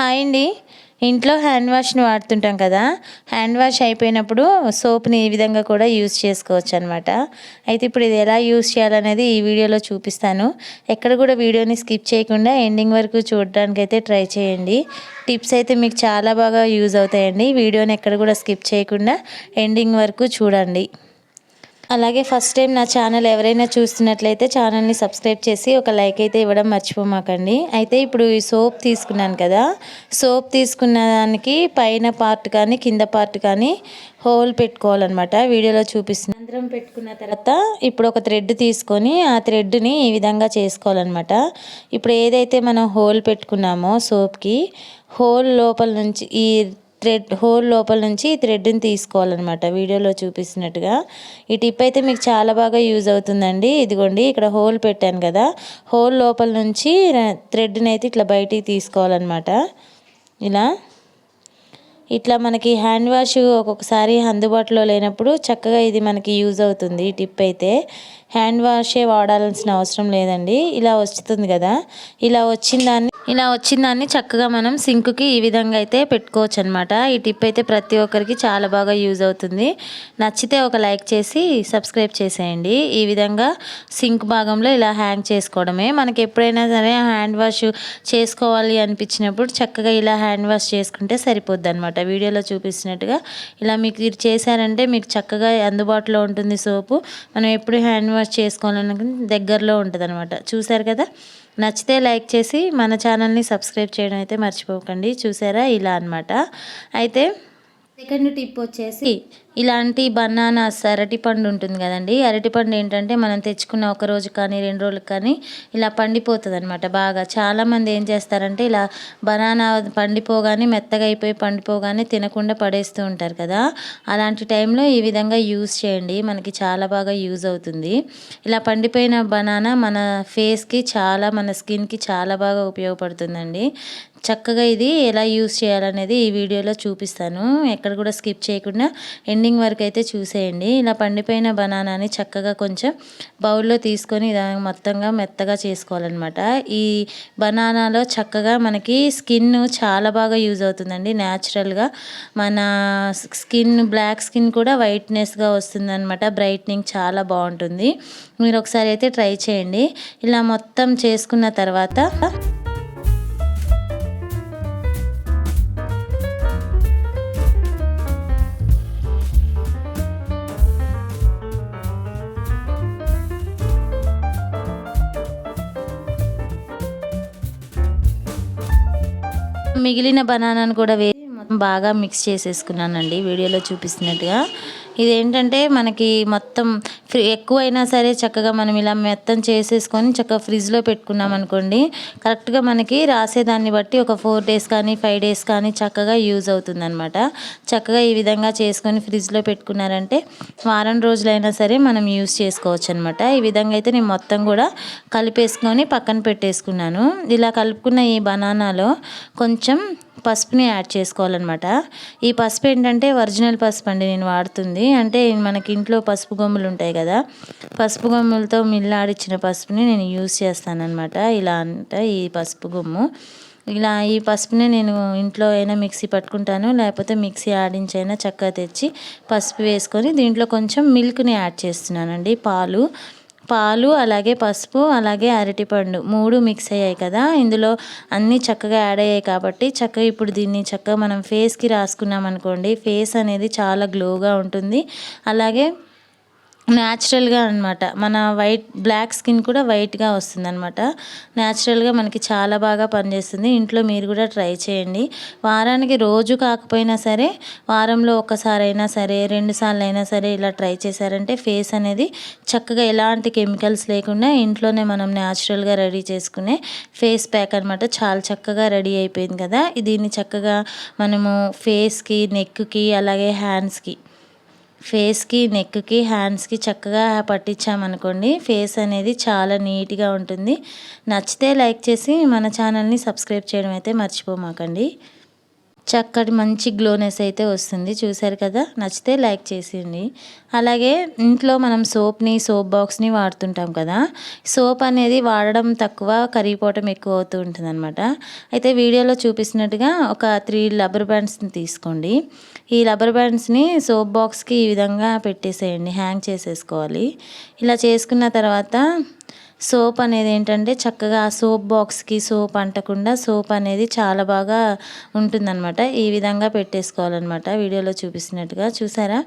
Hi అండి. ఇంట్లో hand వాష్ని వాడుతుంటాం కదా. హ్యాండ్ వాష్ అయిపోయినప్పుడు సోప్ని ఈ విధంగా కూడా యూస్ చేసుకోవచ్చు అనమాట అయితే ఇప్పుడు ఇది ఎలా యూస్ చేయాలనేది ఈ వీడియోలో చూపిస్తాను. ఎక్కడ కూడా వీడియోని స్కిప్ చేయకుండా ఎండింగ్ వరకు చూడడానికి అయితే ట్రై చేయండి. టిప్స్ అయితే మీకు చాలా బాగా యూజ్ అవుతాయండి. వీడియోని ఎక్కడ కూడా స్కిప్ చేయకుండా ఎండింగ్ వరకు చూడండి. అలాగే ఫస్ట్ టైం నా ఛానల్ ఎవరైనా చూస్తున్నట్లయితే ఛానల్ని సబ్స్క్రైబ్ చేసి ఒక లైక్ అయితే ఇవ్వడం మర్చిపోమాకండి అయితే ఇప్పుడు ఈ సోప్ తీసుకున్నాను కదా సోప్ తీసుకున్న దానికి పైన పార్ట్ కానీ కింద పార్ట్ కానీ హోల్ పెట్టుకోవాలన్నమాట. వీడియోలో చూపిస్తుంది అందరం పెట్టుకున్న తర్వాత ఇప్పుడు ఒక థ్రెడ్ తీసుకొని ఆ థ్రెడ్ని ఈ విధంగా చేసుకోవాలన్నమాట. ఇప్పుడు ఏదైతే మనం హోల్ పెట్టుకున్నామో సోప్కి హోల్ లోపల నుంచి ఈ థ్రెడ్ హోల్ లోపల నుంచి ఈ థ్రెడ్ని తీసుకోవాలన్నమాట. వీడియోలో చూపిస్తున్నట్టుగా. ఈ టిప్ అయితే మీకు చాలా బాగా యూజ్ అవుతుందండి. ఇదిగోండి ఇక్కడ హోల్ పెట్టాను కదా. హోల్ లోపల నుంచి థ్రెడ్ని అయితే ఇట్లా బయటికి తీసుకోవాలన్నమాట. ఇలా. ఇట్లా మనకి హ్యాండ్ వాష్ ఒక్కొక్కసారి అందుబాటులో లేనప్పుడు చక్కగా ఇది మనకి యూజ్ అవుతుంది ఈ టిప్ అయితే. హ్యాండ్ వాషే వాడాల్సిన అవసరం లేదండి. ఇలా వస్తుంది కదా. ఇలా వచ్చిన దాన్ని ఇలా వచ్చిన దాన్ని చక్కగా మనం సింక్కి ఈ విధంగా అయితే పెట్టుకోవచ్చు అనమాట ఈ టిప్ అయితే ప్రతి ఒక్కరికి చాలా బాగా యూజ్ అవుతుంది. నచ్చితే ఒక లైక్ చేసి సబ్స్క్రైబ్ చేసేయండి. ఈ విధంగా సింక్ భాగంలో ఇలా హ్యాంగ్ చేసుకోవడమే. మనకి ఎప్పుడైనా సరే హ్యాండ్ వాష్ చేసుకోవాలి అనిపించినప్పుడు చక్కగా ఇలా హ్యాండ్ వాష్ చేసుకుంటే సరిపోద్ది అనమాట వీడియోలో చూపిస్తున్నట్టుగా ఇలా మీకు ఇది చేశారంటే మీకు చక్కగా అందుబాటులో ఉంటుంది సోపు. మనం ఎప్పుడు హ్యాండ్ వాష్ చేసుకోవాలనుకుంటే దగ్గరలో ఉంటుంది అనమాట చూసారు కదా? నచ్చితే లైక్ చేసి మన ఛానల్ని సబ్స్క్రైబ్ చేయడం అయితే మర్చిపోకండి. చూసారా? ఇలా అనమాట అయితే సెకండ్ టిప్ వచ్చేసి ఇలాంటి బనానాస్ అరటిపండు ఉంటుంది కదండి. అరటిపండు ఏంటంటే మనం తెచ్చుకున్న ఒక రోజు కానీ రెండు రోజులకు కానీ ఇలా పండిపోతుంది అనమాట బాగా చాలామంది ఏం చేస్తారంటే ఇలా బనానా పండిపోగానే మెత్తగా అయిపోయి పండిపోగానే తినకుండా పడేస్తూ ఉంటారు కదా. అలాంటి టైంలో ఈ విధంగా యూజ్ చేయండి. మనకి చాలా బాగా యూజ్ అవుతుంది. ఇలా పండిపోయిన బనానా మన ఫేస్కి చాలా మన స్కిన్కి చాలా బాగా ఉపయోగపడుతుందండి. చక్కగా ఇది ఎలా యూస్ చేయాలనేది ఈ వీడియోలో చూపిస్తాను. ఎక్కడ కూడా స్కిప్ చేయకుండా ఎండింగ్ వరకు అయితే చూసేయండి. ఇలా పండిపోయిన బనానాని చక్కగా కొంచెం బౌల్లో తీసుకొని మొత్తంగా మెత్తగా చేసుకోవాలన్నమాట. ఈ బనానాలో చక్కగా మనకి స్కిన్ చాలా బాగా యూజ్ అవుతుందండి. న్యాచురల్గా మన స్కిన్ బ్లాక్ స్కిన్ కూడా వైట్నెస్గా వస్తుందన్నమాట. బ్రైట్నింగ్ చాలా బాగుంటుంది. మీరు ఒకసారి అయితే ట్రై చేయండి. ఇలా మొత్తం చేసుకున్న తర్వాత మిగిలిన బనానాను కూడా వేసి బాగా మిక్స్ చేసేసుకున్నానండి. వీడియోలో చూపిస్తున్నట్టుగా. ఇదేంటంటే మనకి మొత్తం ఫ్రీ ఎక్కువైనా సరే చక్కగా మనం ఇలా మెత్తం చేసేసుకొని చక్కగా ఫ్రిడ్జ్లో పెట్టుకున్నాం అనుకోండి కరెక్ట్గా మనకి రాసేదాన్ని బట్టి ఒక ఫోర్ డేస్ కానీ ఫైవ్ డేస్ కానీ చక్కగా యూజ్ అవుతుందన్నమాట. చక్కగా ఈ విధంగా చేసుకొని ఫ్రిడ్జ్లో పెట్టుకున్నారంటే వారం రోజులైనా సరే మనం యూజ్ చేసుకోవచ్చు అనమాట ఈ విధంగా అయితే నేను మొత్తం కూడా కలిపేసుకొని పక్కన పెట్టేసుకున్నాను. ఇలా కలుపుకున్న ఈ బనానాలో కొంచెం పసుపుని యాడ్ చేసుకోవాలన్నమాట. ఈ పసుపు ఏంటంటే ఒరిజినల్ పసుపు అండి నేను వాడుతుంది. అంటే మనకి ఇంట్లో పసుపు గొమ్ములు ఉంటాయి కదా పసుపు గొమ్ములతో మిల్లాడిచ్చిన పసుపుని నేను యూస్ చేస్తానన్నమాట. ఇలా అంటే ఈ పసుపు గొమ్ము. ఇలా ఈ పసుపుని నేను ఇంట్లో అయినా మిక్సీ పట్టుకుంటాను లేకపోతే మిక్సీ ఆడించైనా చక్కగా తెచ్చి పసుపు వేసుకొని దీంట్లో కొంచెం మిల్క్ని యాడ్ చేస్తున్నానండి పాలు. పాలు అలాగే పసుపు అలాగే అరటిపండు మూడు మిక్స్ అయ్యాయి కదా. ఇందులో అన్నీ చక్కగా యాడ్ అయ్యాయి కాబట్టి చక్కగా ఇప్పుడు దీన్ని చక్కగా మనం ఫేస్కి రాసుకున్నాం అనుకోండి ఫేస్ అనేది చాలా గ్లోగా ఉంటుంది. అలాగే న్యాచురల్గా అనమాట మన వైట్ బ్లాక్ స్కిన్ కూడా వైట్గా వస్తుంది అనమాట న్యాచురల్గా మనకి చాలా బాగా పనిచేస్తుంది. ఇంట్లో మీరు కూడా ట్రై చేయండి. వారానికి రోజు కాకపోయినా సరే వారంలో ఒకసారి అయినా సరే రెండు సార్లు అయినా సరే ఇలా ట్రై చేశారంటే ఫేస్ అనేది చక్కగా ఎలాంటి కెమికల్స్ లేకుండా ఇంట్లోనే మనం న్యాచురల్గా రెడీ చేసుకునే ఫేస్ ప్యాక్ అనమాట చాలా చక్కగా రెడీ అయిపోయింది కదా. దీన్ని చక్కగా మనము ఫేస్కి నెక్కి అలాగే హ్యాండ్స్కి. ఫేస్కి నెక్కి హ్యాండ్స్కి చక్కగా పట్టించామనుకోండి ఫేస్ అనేది చాలా నీట్గా ఉంటుంది. నచ్చితే లైక్ చేసి మన ఛానల్ని సబ్స్క్రైబ్ చేయడం అయితే మర్చిపోమాకండి. చక్కటి మంచి గ్లోనెస్ అయితే వస్తుంది. చూసారు కదా? నచ్చితే లైక్ చేసేయండి. అలాగే ఇంట్లో మనం సోప్ని సోప్ బాక్స్ని వాడుతుంటాం కదా? సోప్ అనేది వాడడం తక్కువ కరిగిపోవటం ఎక్కువ అవుతూ ఉంటుంది అనమాట అయితే వీడియోలో చూపిస్తున్నట్టుగా ఒక త్రీ రబ్బర్ బ్యాండ్స్ని తీసుకోండి. ఈ రబ్బర్ బ్యాండ్స్ని సోప్ బాక్స్కి ఈ విధంగా పెట్టేసేయండి. హ్యాంగ్ చేసేసుకోవాలి. ఇలా చేసుకున్న తర్వాత సోప్ అనేది ఏంటంటే చక్కగా ఆ సోప్ బాక్స్కి సోప్ అంటకుండా సోప్ అనేది చాలా బాగా ఉంటుందన్నమాట. ఈ విధంగా పెట్టేసుకోవాలన్నమాట. వీడియోలో చూపిస్తున్నట్టుగా చూసారా?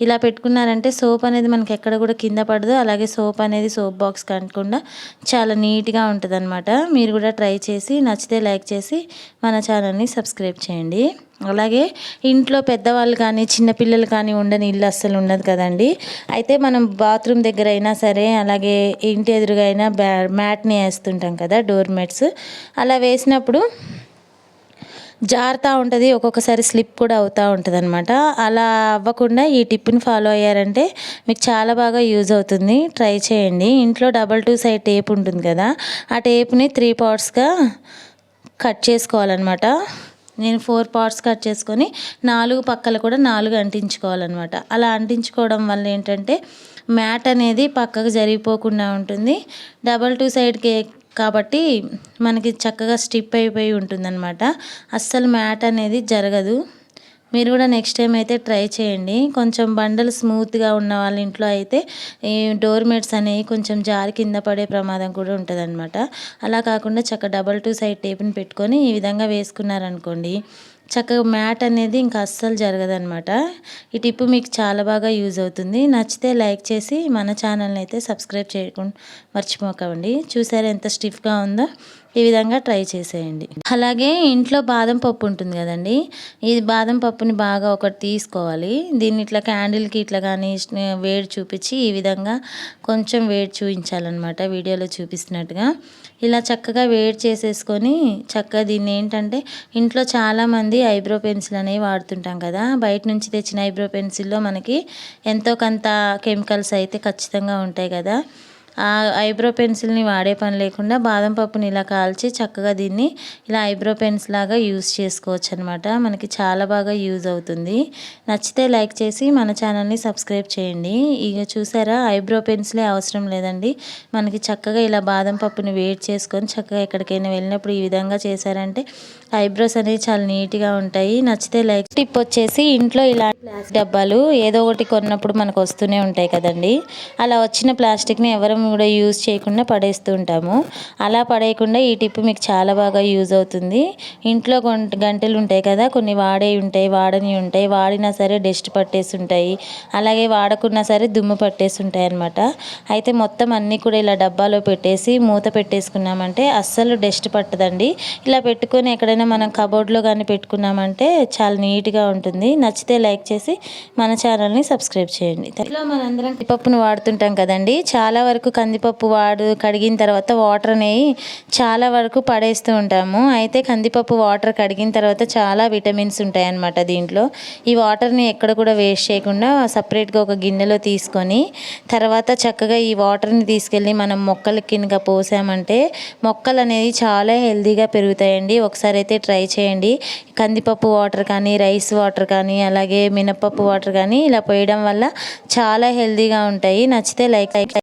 ఇలా పెట్టుకున్నారంటే సోప్ అనేది మనకి ఎక్కడ కూడా కింద పడదు. అలాగే సోప్ అనేది సోప్ బాక్స్ కంటకుండా చాలా నీట్గా ఉంటుంది మీరు కూడా ట్రై చేసి నచ్చితే లైక్ చేసి మన ఛానల్ని సబ్స్క్రైబ్ చేయండి. అలాగే ఇంట్లో పెద్దవాళ్ళు కానీ చిన్నపిల్లలు కానీ ఉండని ఇల్లు అస్సలు ఉండదు కదండి. అయితే మనం బాత్రూమ్ దగ్గర అయినా సరే అలాగే ఇంటి ఎదురుగా అయినా బ్యా మ్యాట్ని వేస్తుంటాం కదా డోర్ మ్యాట్స్. అలా వేసినప్పుడు జారుతూ ఉంటుంది ఒక్కొక్కసారి స్లిప్ కూడా అవుతూ ఉంటుంది అనమాట అలా అవ్వకుండా ఈ టిప్ని ఫాలో అయ్యారంటే మీకు చాలా బాగా యూజ్ అవుతుంది. ట్రై చేయండి. ఇంట్లో డబల్ టూ సైడ్ టేప్ ఉంటుంది కదా ఆ టేప్ని త్రీ పార్ట్స్గా కట్ చేసుకోవాలన్నమాట. నేను ఫోర్ పార్ట్స్ కట్ చేసుకొని నాలుగు పక్కలు కూడా నాలుగు అంటించుకోవాలన్నమాట. అలా అంటించుకోవడం వల్ల ఏంటంటే మ్యాట్ అనేది పక్కకు జరిగిపోకుండా ఉంటుంది. డబల్ టూ సైడ్ కేక్ కాబట్టి మనకి చక్కగా స్టిప్ అయిపోయి ఉంటుందన్నమాట. అస్సలు మ్యాట్ అనేది జరగదు. మీరు కూడా నెక్స్ట్ టైం అయితే ట్రై చేయండి. కొంచెం బండలు స్మూత్గా ఉన్న వాళ్ళ ఇంట్లో అయితే ఈ డోర్ మేట్స్ అనేవి కొంచెం జారి కింద పడే ప్రమాదం కూడా ఉంటుందన్నమాట. అలా కాకుండా చక్క డబల్ టూ సైడ్ టేప్ని పెట్టుకొని ఈ విధంగా వేసుకున్నారనుకోండి చక్కగా మ్యాట్ అనేది ఇంకా అస్సలు జరగదనమాట ఈ టిప్ మీకు చాలా బాగా యూజ్ అవుతుంది. నచ్చితే లైక్ చేసి మన ఛానల్ని అయితే సబ్స్క్రైబ్ చేయకుండా మర్చిపోకండి. చూసారా ఎంత స్టిఫ్గా ఉందో? ఈ విధంగా ట్రై చేసేయండి. అలాగే ఇంట్లో బాదం పప్పు ఉంటుంది కదండి. ఈ బాదం పప్పుని బాగా ఒకటి తీసుకోవాలి. దీన్ని ఇట్లా క్యాండిల్కి ఇట్లా కానీ వేడి చూపించి ఈ విధంగా కొంచెం వేడి చూపించాలన్నమాట వీడియోలో చూపిస్తున్నట్టుగా. ఇలా చక్కగా వేడి చేసేసుకొని చక్కగా దీన్ని ఏంటంటే ఇంట్లో చాలామంది ఐబ్రో పెన్సిల్ అనేవి వాడుతుంటాం కదా. బయట నుంచి తెచ్చిన ఐబ్రో పెన్సిల్లో మనకి ఎంతో కొంత కెమికల్స్ అయితే ఖచ్చితంగా ఉంటాయి కదా. ఐబ్రో పెన్సిల్ని వాడే పని లేకుండా బాదం పప్పుని ఇలా కాల్చి చక్కగా దీన్ని ఇలా ఐబ్రో పెన్స్ లాగా యూస్ చేసుకోవచ్చు అనమాట మనకి చాలా బాగా యూజ్ అవుతుంది. నచ్చితే లైక్ చేసి మన ఛానల్ని సబ్స్క్రైబ్ చేయండి. ఇక చూసారా ఐబ్రో పెన్సిలే అవసరం లేదండి. మనకి చక్కగా ఇలా బాదం పప్పుని వేడి చేసుకొని చక్కగా ఎక్కడికైనా వెళ్ళినప్పుడు ఈ విధంగా చేశారంటే ఐబ్రోస్ అనేవి చాలా నీట్గా ఉంటాయి. నచ్చితే లైక్ టిప్ వచ్చేసి ఇంట్లో ఇలాంటి ప్లాస్టిక్ డబ్బాలు ఏదో ఒకటి కొన్నప్పుడు మనకు వస్తూనే ఉంటాయి కదండి. అలా వచ్చిన ప్లాస్టిక్ని ఎవరం కూడా యూజ్ చేయకుండా పడేస్తూ ఉంటాము. అలా పడేయకుండా ఈ టిప్ మీకు చాలా బాగా యూజ్ అవుతుంది. ఇంట్లో గంటలు ఉంటాయి కదా కొన్ని వాడే ఉంటాయి వాడని ఉంటాయి వాడినా సరే డస్ట్ పట్టేసి ఉంటాయి అలాగే వాడకున్నా సరే దుమ్ము పట్టేసి ఉంటాయి అనమాట అయితే మొత్తం అన్నీ కూడా ఇలా డబ్బాలో పెట్టేసి మూత పెట్టేసుకున్నామంటే అస్సలు డస్ట్ పట్టదండి. ఇలా పెట్టుకొని ఎక్కడైనా మనం కబోర్డ్లో కానీ పెట్టుకున్నామంటే చాలా నీట్గా ఉంటుంది. నచ్చితే లైక్ చేసి మన ఛానల్ని సబ్స్క్రైబ్ చేయండి. ఇలా మనందరం పప్పును వాడుతుంటాం కదండి. చాలా వరకు కందిపప్పు వాడు కడిగిన తర్వాత వాటర్ అనేవి చాలా వరకు పడేస్తూ ఉంటాము. అయితే కందిపప్పు వాటర్ కడిగిన తర్వాత చాలా విటమిన్స్ ఉంటాయి అన్నమాట దీంట్లో. ఈ వాటర్ని ఎక్కడ కూడా వేస్ట్ చేయకుండా సపరేట్గా ఒక గిన్నెలో తీసుకొని తర్వాత చక్కగా ఈ వాటర్ని తీసుకెళ్ళి మనం మొక్కల కింద పోసామంటే మొక్కలు అనేది చాలా హెల్తీగా పెరుగుతాయండి. ఒకసారి అయితే ట్రై చేయండి. కందిపప్పు వాటర్ కానీ రైస్ వాటర్ కానీ అలాగే మినపప్పు వాటర్ కానీ ఇలా పోయడం వల్ల చాలా హెల్తీగా ఉంటాయి. నచ్చితే లైక్ లైక్.